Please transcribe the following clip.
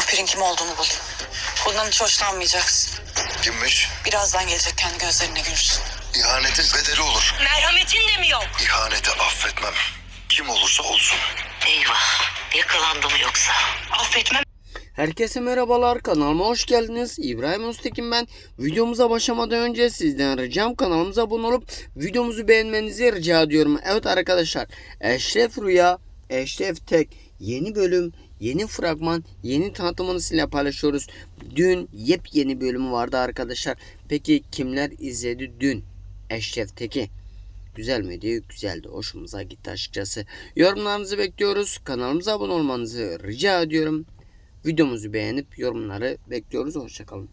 kim olduğunu bulayım. Bundan hiç hoşlanmayacaksın. Kimmiş? Birazdan gelecek kendi gözlerine görürsün. İhanetin bedeli olur. Merhametin de mi yok? İhaneti affetmem. Kim olursa olsun. Eyvah. Yakalandım yoksa. Affetmem. Herkese merhabalar kanalıma hoş geldiniz. İbrahim Öztekin ben. Videomuza başlamadan önce sizden ricam kanalımıza abone olup videomuzu beğenmenizi rica ediyorum. Evet arkadaşlar Eşref Rüya, Eşref Tek yeni bölüm, yeni fragman, yeni tanıtımını sizinle paylaşıyoruz. Dün yepyeni bölümü vardı arkadaşlar. Peki kimler izledi dün Eşref Tek'i? Güzel miydi? Güzeldi. Hoşumuza gitti açıkçası. Yorumlarınızı bekliyoruz. Kanalımıza abone olmanızı rica ediyorum. Videomuzu beğenip yorumları bekliyoruz. Hoşçakalın.